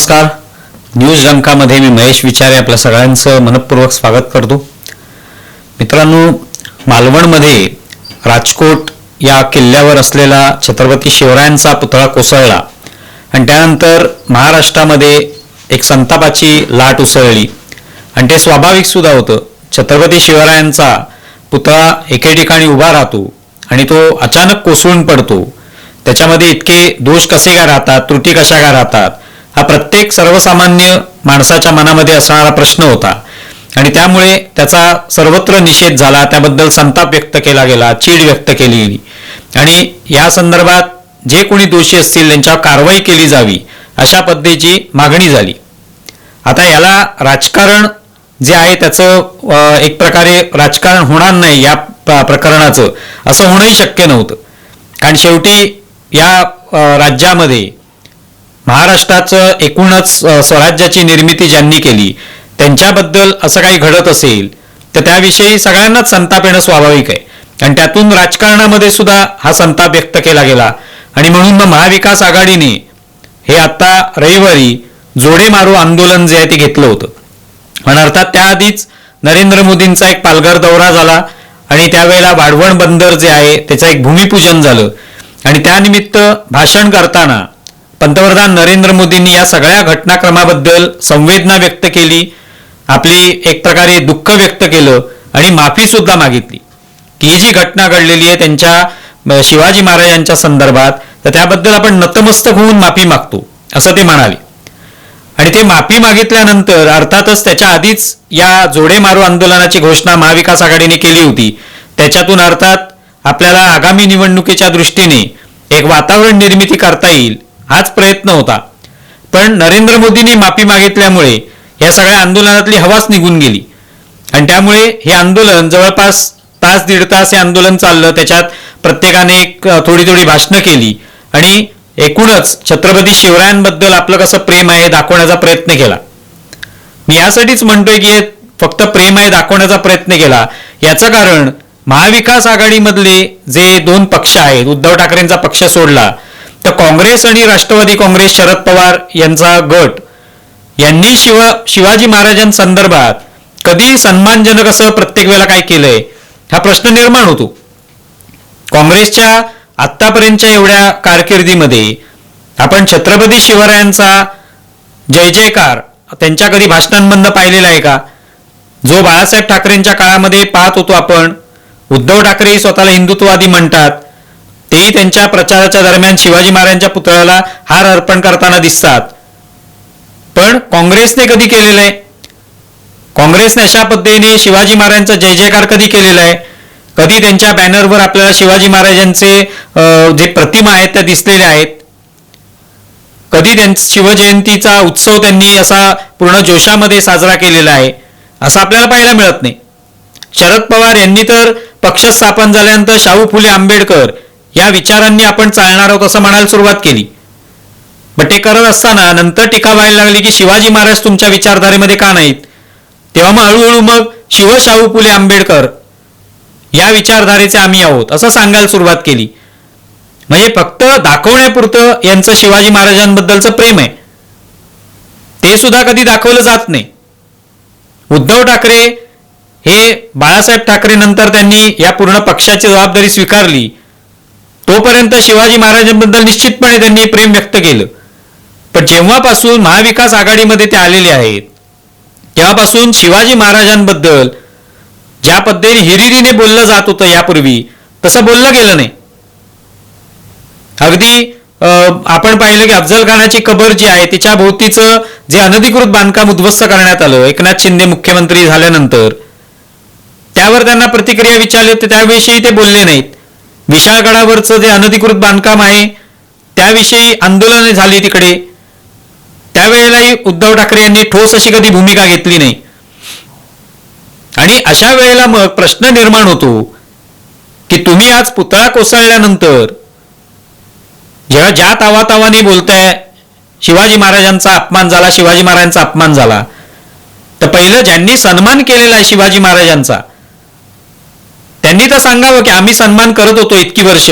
नमस्कार. न्यूज डंकामध्ये मी महेश विचारे आपल्या सगळ्यांचं मनपूर्वक स्वागत करतो. मित्रांनो मालवणमध्ये राजकोट या किल्ल्यावर असलेला छत्रपती शिवरायांचा पुतळा कोसळला आणि त्यानंतर महाराष्ट्रामध्ये एक संतापाची लाट उसळली. आणि ते स्वाभाविक सुद्धा होतं. छत्रपती शिवरायांचा पुतळा एके ठिकाणी उभा राहतो आणि तो अचानक कोसळून पडतो. त्याच्यामध्ये इतके दोष कसे काय राहतात? त्रुटी कशा काय राहतात? हा प्रत्येक सर्वसामान्य माणसाच्या मनामध्ये असणारा प्रश्न होता. आणि त्यामुळे त्याचा सर्वत्र निषेध झाला त्याबद्दल संताप व्यक्त केला गेला चीड व्यक्त केली गेली. आणि या संदर्भात जे कोणी दोषी असतील त्यांच्यावर कारवाई केली जावी अशा पद्धतीची मागणी झाली. आता याला राजकारण जे आहे त्याचं एक प्रकारे राजकारण होणार नाही या प्रकरणाचं असं होणंही शक्य नव्हतं. कारण शेवटी या राज्यामध्ये महाराष्ट्राचं एकूणच स्वराज्याची निर्मिती ज्यांनी केली त्यांच्याबद्दल असं काही घडत असेल तर त्याविषयी सगळ्यांनाच संताप येणं स्वाभाविक आहे. आणि त्यातून राजकारणामध्ये सुद्धा हा संताप व्यक्त केला गेला. आणि म्हणून मग महाविकास आघाडीने हे आता रविवारी जोडे मारू आंदोलन जे आहे ते घेतलं होतं. आणि अर्थात त्याआधीच नरेंद्र मोदींचा एक पालघर दौरा झाला आणि त्यावेळेला वाढवण बंदर जे आहे त्याचं एक भूमिपूजन झालं. आणि त्यानिमित्त भाषण करताना पंतप्रधान नरेंद्र मोदींनी या सगळ्या घटनाक्रमाबद्दल संवेदना व्यक्त केली. आपली एक प्रकारे दुःख व्यक्त केलं आणि माफी सुद्धा मागितली. की ही जी घटना घडलेली आहे त्यांच्या शिवाजी महाराजांच्या संदर्भात तर त्याबद्दल आपण नतमस्तक होऊन माफी मागतो असं ते म्हणाले. आणि ते माफी मागितल्यानंतर अर्थातच त्याच्या आधीच या जोडे मारू आंदोलनाची घोषणा महाविकास आघाडीने केली होती. त्याच्यातून अर्थात आपल्याला आगामी निवडणुकीच्या दृष्टीने एक वातावरण निर्मिती करता येईल हाच प्रयत्न होता. पण नरेंद्र मोदींनी माफी मागितल्यामुळे या सगळ्या आंदोलनातली हवाच निघून गेली. आणि त्यामुळे हे आंदोलन जवळपास तास दीड तास हे आंदोलन चाललं. त्याच्यात प्रत्येकाने एक थोडी थोडी भाषणं केली. आणि एकूणच छत्रपती शिवरायांबद्दल आपलं कसं प्रेम आहे दाखवण्याचा प्रयत्न केला. मी यासाठीच म्हणतोय की हे फक्त प्रेम आहे दाखवण्याचा प्रयत्न केला. याचं कारण महाविकास आघाडीमधले जे दोन पक्ष आहेत उद्धव ठाकरेंचा पक्ष सोडला तर काँग्रेस आणि राष्ट्रवादी काँग्रेस शरद पवार यांचा गट यांनी शिव शिवाजी महाराजांसंदर्भात कधी सन्मानजनक असं प्रत्येक वेळेला काय केलंय हा प्रश्न निर्माण होतो. काँग्रेसच्या आत्तापर्यंतच्या एवढ्या कारकिर्दीमध्ये आपण छत्रपती शिवरायांचा जय जयकार त्यांच्या कधी भाषणांमधनं पाहिलेला आहे का? जो बाळासाहेब ठाकरेंच्या काळामध्ये पाहत होतो आपण उद्धव ठाकरे स्वतःला हिंदुत्ववादी म्हणतात. तेही त्यांच्या प्रचाराच्या दरम्यान शिवाजी महाराजांच्या पुतळ्याला हार अर्पण करताना दिसतात. पण काँग्रेसने कधी केलेलं आहे? काँग्रेसने अशा पद्धतीने शिवाजी महाराजांचा जय जयकार कधी केलेला आहे? कधी त्यांच्या बॅनरवर आपल्याला शिवाजी महाराजांचे जे प्रतिमा आहेत त्या दिसलेल्या आहेत? कधी त्यां शिवजयंतीचा उत्सव त्यांनी असा पूर्ण जोशामध्ये साजरा केलेला आहे असं आपल्याला पाहायला मिळत नाही. शरद पवार यांनी तर पक्ष स्थापन झाल्यानंतर शाहू फुले आंबेडकर या विचारांनी आपण चालणार आहोत असं म्हणायला सुरुवात केली. पण ते करत असताना नंतर टीका व्हायला लागली की शिवाजी महाराज तुमच्या विचारधारेमध्ये का नाहीत? तेव्हा मग हळूहळू मग शिवशाहू फुले आंबेडकर या विचारधारेचे आम्ही आहोत असं सांगायला सुरुवात केली. म्हणजे फक्त दाखवण्यापुरतं यांचं शिवाजी महाराजांबद्दलचं प्रेम आहे. ते सुद्धा कधी दाखवलं जात नाही. उद्धव ठाकरे हे बाळासाहेब ठाकरे नंतर त्यांनी या पूर्ण पक्षाची जबाबदारी स्वीकारली. तोपर्यंत शिवाजी महाराजांबद्दल निश्चितपणे त्यांनी प्रेम व्यक्त केलं. पण जेव्हापासून महाविकास आघाडीमध्ये ते आलेले आहेत तेव्हापासून शिवाजी महाराजांबद्दल ज्या पद्धतीने हिरिरीने बोललं जात होतं यापूर्वी तसं बोललं गेलं नाही. अगदी आपण पाहिलं की अफजल खानाची कबर जी आहे तिच्या भोवतीचं जे अनधिकृत बांधकाम उद्ध्वस्त करण्यात आलं एकनाथ शिंदे मुख्यमंत्री झाल्यानंतर त्यावर त्यांना प्रतिक्रिया विचारली होती त्याविषयी ते बोलले नाहीत. विशाळगडावरचं जे अनधिकृत बांधकाम आहे त्याविषयी आंदोलने झाली तिकडे. त्यावेळेलाही उद्धव ठाकरे यांनी ठोस अशी कधी भूमिका घेतली नाही. आणि अशा वेळेला मग प्रश्न निर्माण होतो की तुम्ही आज पुतळा कोसळल्यानंतर जेव्हा ज्या तावातावाने बोलताय शिवाजी महाराजांचा अपमान झाला शिवाजी महाराजांचा अपमान झाला तर पहिलं ज्यांनी सन्मान केलेला आहे शिवाजी महाराजांचा त्यांनी तर सांगावं की आम्ही सन्मान करत होतो इतकी वर्ष.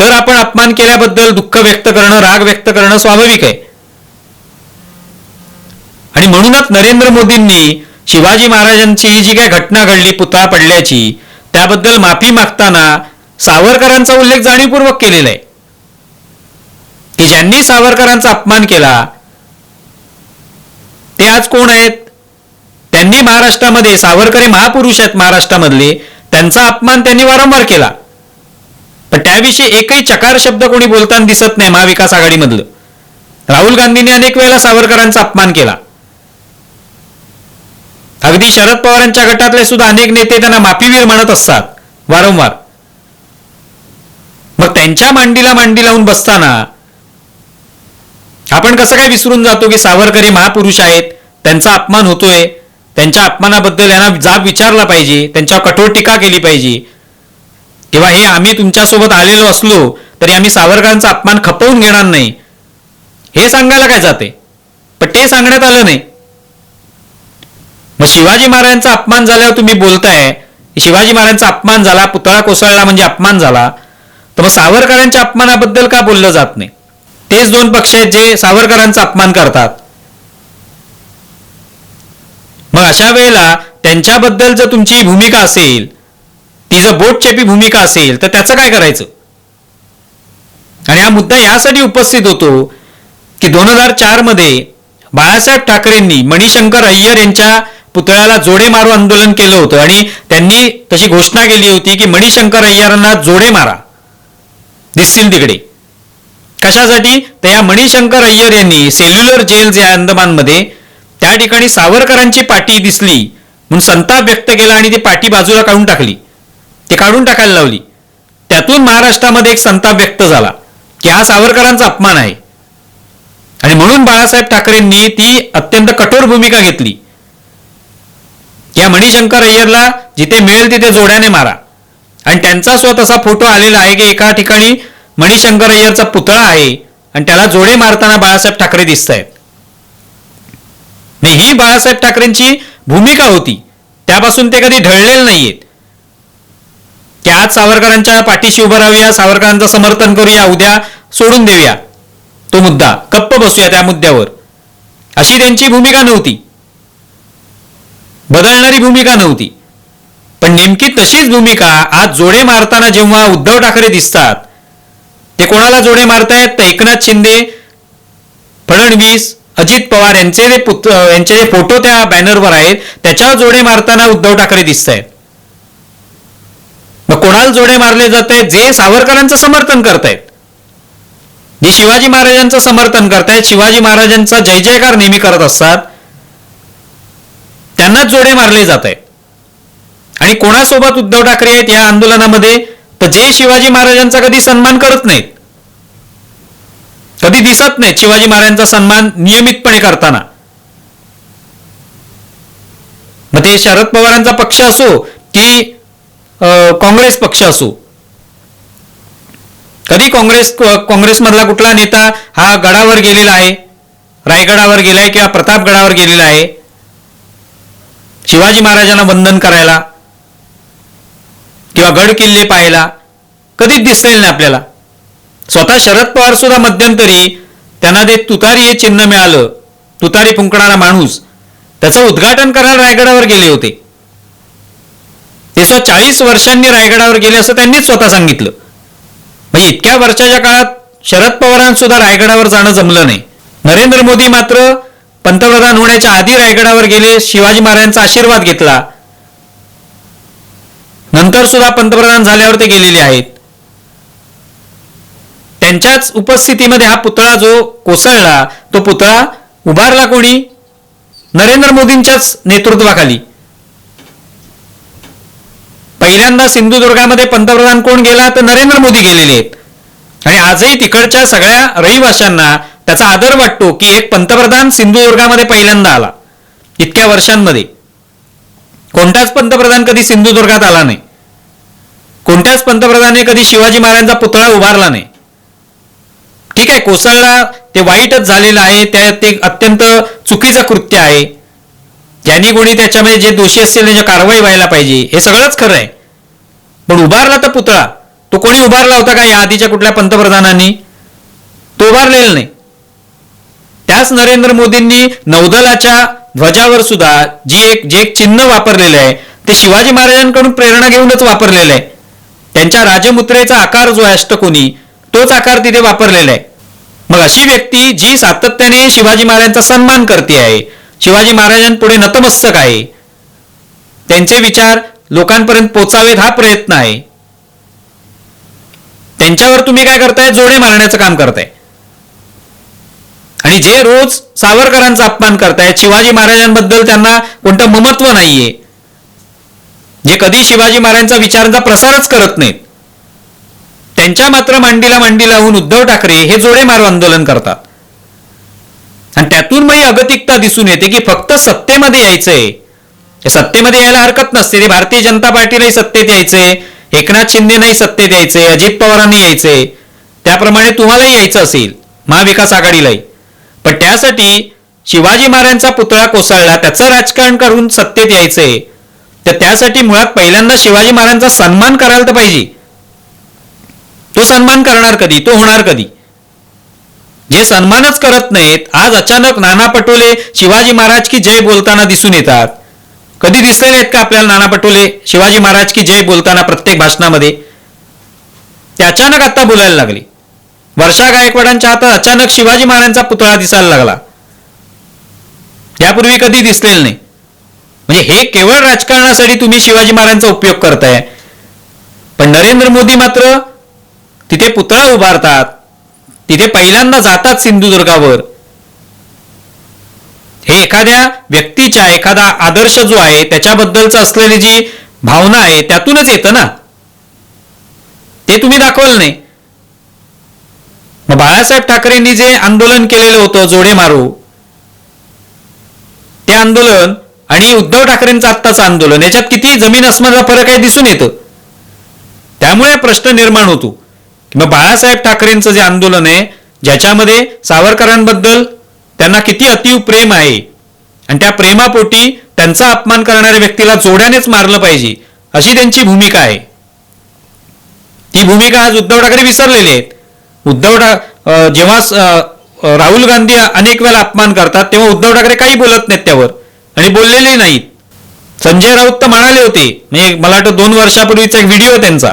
तर आपण अपमान केल्याबद्दल दुःख व्यक्त करणं राग व्यक्त करणं स्वाभाविक आहे. आणि म्हणूनच नरेंद्र मोदींनी शिवाजी महाराजांची जी काय घटना घडली पुतळा पडल्याची त्याबद्दल माफी मागताना सावरकरांचा उल्लेख जाणीवपूर्वक केलेला आहे. की ज्यांनी सावरकरांचा अपमान केला ते आज कोण आहेत? त्यांनी महाराष्ट्रामध्ये सावरकर महापुरुष आहेत महाराष्ट्रामधले त्यांचा अपमान त्यांनी वारंवार केला. पण त्याविषयी एकही चकार शब्द कोणी बोलताना दिसत नाही महाविकास आघाडीमधलं. राहुल गांधींनी अनेक वेळेला सावरकरांचा अपमान केला. अगदी शरद पवारांच्या गटातले सुद्धा अनेक नेते त्यांना माफीवीर म्हणत असतात वारंवार. मग त्यांच्या मांडीला मांडी लावून बसताना आपण कसं काय विसरून जातो की सावरकरी महापुरुष आहेत त्यांचा अपमान होतोय त्यांच्या अपमानाबद्दल यांना जाब विचारला पाहिजे त्यांच्यावर कठोर टीका केली पाहिजे. किंवा हे आम्ही तुमच्यासोबत आलेलो असलो तरी आम्ही सावरकरांचा अपमान खपवून घेणार नाही. हे सांगायला काय जाते? पण ते सांगण्यात आलं नाही. मग शिवाजी महाराजांचा अपमान झाल्यावर तुम्ही बोलताय शिवाजी महाराजांचा अपमान झाला पुतळा कोसळला म्हणजे अपमान झाला. तर मग सावरकरांच्या अपमानाबद्दल का बोललं जात नाही? तेच दोन पक्ष आहेत जे सावरकरांचा अपमान करतात. मग अशा वेळेला त्यांच्याबद्दल जर तुमची भूमिका असेल ती जर बोटचेपी भूमिका असेल तर त्याचं काय करायचं? आणि हा मुद्दा यासाठी उपस्थित होतो की दोन हजार चारमध्ये बाळासाहेब ठाकरेंनी मणिशंकर अय्यर यांच्या पुतळ्याला जोडे मारो आंदोलन केलं होतं. आणि त्यांनी तशी घोषणा केली होती की मणिशंकर अय्यरांना जोडे मारा दिसतील तिकडे. कशासाठी? तर या मणिशंकर अय्यर यांनी सेल्युलर जेल जे अंदमानमध्ये त्या ठिकाणी सावरकरांची पाटी दिसली म्हणून संताप व्यक्त केला आणि ती पाटी बाजूला काढून टाकली. ती काढून टाकायला लावली. त्यातून महाराष्ट्रामध्ये एक संताप व्यक्त झाला की हा सावरकरांचा अपमान आहे. आणि म्हणून बाळासाहेब ठाकरेंनी ती अत्यंत कठोर भूमिका घेतली. या मणिशंकर अय्यरला जिथे मिळेल तिथे जोड्याने मारा. आणि त्यांचा स्वतःचा फोटो आलेला आहे की एका ठिकाणी मणिशंकर अय्यरचा पुतळा आहे आणि त्याला जोडे मारताना बाळासाहेब ठाकरे दिसत आहेत नाही ही बाळासाहेब ठाकरेंची भूमिका होती. त्यापासून ते कधी ढळलेले नाहीयेत की आज सावरकरांच्या पाठीशी उभं राहूया सावरकरांचं समर्थन करूया उद्या सोडून देऊया. तो मुद्दा गप्प बसूया त्या मुद्द्यावर. अशी त्यांची भूमिका नव्हती. बदलणारी भूमिका नव्हती. पण नेमकी तशीच भूमिका आज जोडे मारताना जेव्हा उद्धव ठाकरे दिसतात ते कोणाला जोडे मारतायत? तर एकनाथ शिंदे फडणवीस अजित पवार यांचे जे पुत यांचे जे फोटो त्या बॅनरवर आहेत त्याच्यावर जोडे मारताना उद्धव ठाकरे दिसत आहेत मग कोणाला जोडे मारले जात? आहेत जे सावरकरांचं समर्थन करतायत. जे शिवाजी महाराजांचं समर्थन करतायत शिवाजी महाराजांचा जय जयकार नेहमी करत असतात त्यांनाच जोडे मारले जात आहेत आणि कोणासोबत उद्धव ठाकरे आहेत या आंदोलनामध्ये? तर जे शिवाजी महाराजांचा कधी सन्मान करत नाहीत. कधी दिसत नाही. शिवाजी महाराजांचा सन्मान नियमितपणे करताना. मग ते शरद पवारांचा पक्ष असो की काँग्रेस पक्ष असो. कधी काँग्रेस काँग्रेसमधला कुठला नेता हा गडावर गेलेला आहे रायगडावर गेलाय किंवा प्रतापगडावर गेलेला आहे शिवाजी महाराजांना वंदन करायला किंवा गड किल्ले पाहायला कधीच दिसेल नाही आपल्याला. स्वतः शरद पवार सुद्धा मध्यंतरी त्यांना ते तुतारी हे चिन्ह मिळालं तुतारी फुंकणारा माणूस त्याचं उद्घाटन करायला रायगडावर गेले होते. ते स्वतः चाळीस वर्षांनी रायगडावर गेले असं त्यांनीच स्वतः सांगितलं. म्हणजे इतक्या वर्षाच्या काळात शरद पवारांना सुद्धा रायगडावर जाणं जमलं नाही. नरेंद्र मोदी मात्र पंतप्रधान होण्याच्या आधी रायगडावर गेले शिवाजी महाराजांचा आशीर्वाद घेतला. नंतर सुद्धा पंतप्रधान झाल्यावर ते गेलेले आहेत. त्यांच्याच उपस्थितीमध्ये हा पुतळा जो कोसळला तो पुतळा उभारला कोणी? नरेंद्र मोदींच्याच नेतृत्वाखाली. पहिल्यांदा सिंधुदुर्गामध्ये पंतप्रधान कोण गेला तर नरेंद्र मोदी गेलेले आहेत. आणि आजही तिकडच्या सगळ्या रहिवाशांना त्याचा आदर वाटतो की एक पंतप्रधान सिंधुदुर्गामध्ये पहिल्यांदा आला इतक्या वर्षांमध्ये. कोणताच पंतप्रधान कधी सिंधुदुर्गात आला नाही. कोणत्याच पंतप्रधानाने कधी शिवाजी महाराजांचा पुतळा उभारला नाही. ठीक आहे कोसळला ते वाईटच झालेलं आहे त्या ते अत्यंत चुकीचं कृत्य आहे. ज्यांनी कोणी त्याच्यामध्ये जे दोषी असतील त्याच्या कारवाई व्हायला पाहिजे हे सगळंच खरं आहे. पण उभारला तर पुतळा. तो कोणी उभारला होता का या आधीच्या कुठल्या पंतप्रधानांनी? तो उभारलेला नाही. त्याच नरेंद्र मोदींनी नौदलाच्या ध्वजावर सुद्धा जी एक जे एक चिन्ह वापरलेलं आहे ते शिवाजी महाराजांकडून प्रेरणा घेऊनच वापरलेलं आहे. त्यांच्या राजमुद्रेचा आकार जो आहे अष्टकोनी तोच आकार तिथे वापरलेला आहे. मग अशी व्यक्ती जी सातत्याने शिवाजी महाराजांचा सन्मान करते आहे शिवाजी महाराजांपुढे नतमस्तक आहे. त्यांचे विचार लोकांपर्यंत पोचावेत हा प्रयत्न आहे. त्यांच्यावर तुम्ही काय करताय? जोडे मारण्याचं काम करताय. आणि जे रोज सावरकरांचा अपमान करतायत शिवाजी महाराजांबद्दल त्यांना कोणतं ममत्व नाहीये. जे कधी शिवाजी महाराजांचा विचारांचा प्रसारच करत नाहीत. त्यांच्या मात्र मांडीला मांडी लावून उद्धव ठाकरे हे जोडे मारो आंदोलन करतात. आणि त्यातून मग अगतिकता दिसून येते की फक्त सत्तेमध्ये यायचंय. सत्तेमध्ये यायला हरकत नसते. ते भारतीय जनता पार्टीलाही सत्तेत यायचंय. एकनाथ शिंदेनाही सत्तेत यायचे अजित पवारांनी यायचे त्याप्रमाणे तुम्हालाही यायचं असेल. महाविकास आघाडीलाही. पण त्यासाठी शिवाजी महाराजांचा पुतळा कोसळला त्याचं राजकारण करून सत्तेत यायचंय. तर त्यासाठी मुळात पहिल्यांदा शिवाजी महाराजांचा सन्मान करायला तर पाहिजे. तो सन्मान करणार कधी? तो होणार कधी? जे सन्मानच करत नाहीत आज अचानक नाना पटोले शिवाजी महाराज की जय बोलताना दिसून येतात. कधी दिसले नाहीत का आपल्याला नाना पटोले शिवाजी महाराज की जय बोलताना प्रत्येक भाषणामध्ये? ते अचानक आता बोलायला लागले. वर्षा गायकवाडांच्या हातात अचानक शिवाजी महाराजांचा पुतळा दिसायला लागला. यापूर्वी कधी दिसलेलं नाही. म्हणजे हे केवळ राजकारणासाठी तुम्ही शिवाजी महाराजांचा उपयोग करताय. पण नरेंद्र मोदी मात्र तिथे पुतळा उभारतात. तिथे पहिल्यांदा जातात सिंधुदुर्गावर. हे एखाद्या व्यक्तीच्या एखादा आदर्श जो आहे त्याच्याबद्दलच असलेली जी भावना आहे त्यातूनच येतं ना. ते तुम्ही दाखवलं नाही. मग बाळासाहेब ठाकरेंनी जे आंदोलन केलेलं होतं जोडे मारू ते आंदोलन आणि उद्धव ठाकरेंचं आत्ताचं आंदोलन याच्यात किती जमीन अस्माचा फरक आहे दिसून येतं. त्यामुळे प्रश्न निर्माण होतो. किंवा बाळासाहेब ठाकरेंचं जे आंदोलन आहे ज्याच्यामध्ये सावरकरांबद्दल त्यांना किती अतिव प्रेम आहे आणि त्या प्रेमापोटी त्यांचा अपमान करणाऱ्या व्यक्तीला जोड्यानेच मारलं पाहिजे अशी त्यांची भूमिका आहे. ती भूमिका आज उद्धव ठाकरे विसरलेली आहेत. उद्धव ठा जेव्हा राहुल गांधी अनेक वेळा अपमान करतात तेव्हा उद्धव ठाकरे काही बोलत नाहीत त्यावर आणि बोललेले नाहीत. संजय राऊत तर म्हणाले होते म्हणजे मला वाटतं दोन वर्षापूर्वीचा एक व्हिडिओ त्यांचा.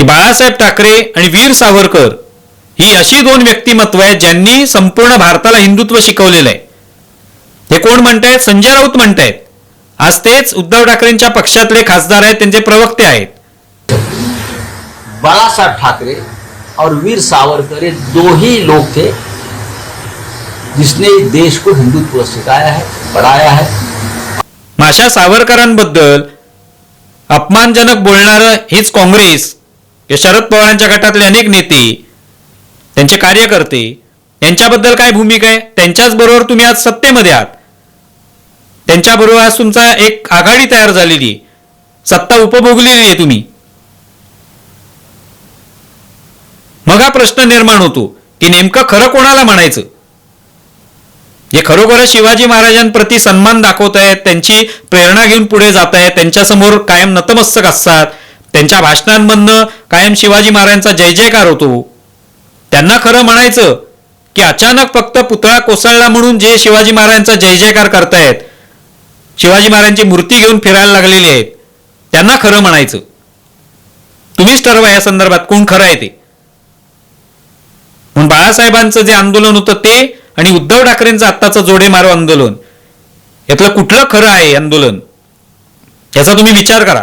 की बाळासाहेब ठाकरे आणि वीर सावरकर ही अशी दोन व्यक्तिमत्व आहेत ज्यांनी संपूर्ण भारताला हिंदुत्व शिकवलेलं आहे. हे कोण म्हणतायत? संजय राऊत म्हणतायत. आज तेच उद्धव ठाकरेंच्या पक्षातले खासदार आहेत त्यांचे प्रवक्ते आहेत. बाला साहब ठाकरे और वीर सावरकर ये दो ही लोग थे जिसने देश को हिंदुत्व सिखाया है बढ़ाया है। मग अशा सावरकरांबद्दल अपमानजनक बोलणारं हेच काँग्रेस या शरद पवारांच्या गटातले अनेक नेते त्यांचे कार्यकर्ते यांच्याबद्दल काय भूमिका आहे? त्यांच्याच बरोबर तुम्ही आज सत्तेमध्ये आहात. त्यांच्याबरोबर आज तुमचा एक आघाडी तयार झालेली आहे. सत्ता उपभोगलेली आहे तुम्ही. मग हा प्रश्न निर्माण होतो की नेमकं खरं कोणाला म्हणायचं? जे खरोखरच शिवाजी महाराजांप्रती सन्मान दाखवत आहेत त्यांची प्रेरणा घेऊन पुढे जात आहेत त्यांच्यासमोर कायम नतमस्तक असतात. त्यांच्या भाषणांमधनं कायम शिवाजी महाराजांचा जय जयकार होतो. त्यांना खरं म्हणायचं की अचानक फक्त पुतळा कोसळला म्हणून जे शिवाजी महाराजांचा जय जयकार करतायत शिवाजी महाराजांची मूर्ती घेऊन फिरायला लागलेली आहेत त्यांना खरं म्हणायचं. तुम्हीच ठरवा या संदर्भात कोण खरं आहे ते. म्हणून बाळासाहेबांचं जे आंदोलन होतं ते आणि उद्धव ठाकरेंचं आत्ताचं जोडे मारो आंदोलन यातलं कुठलं खरं आहे आंदोलन याचा तुम्ही विचार करा.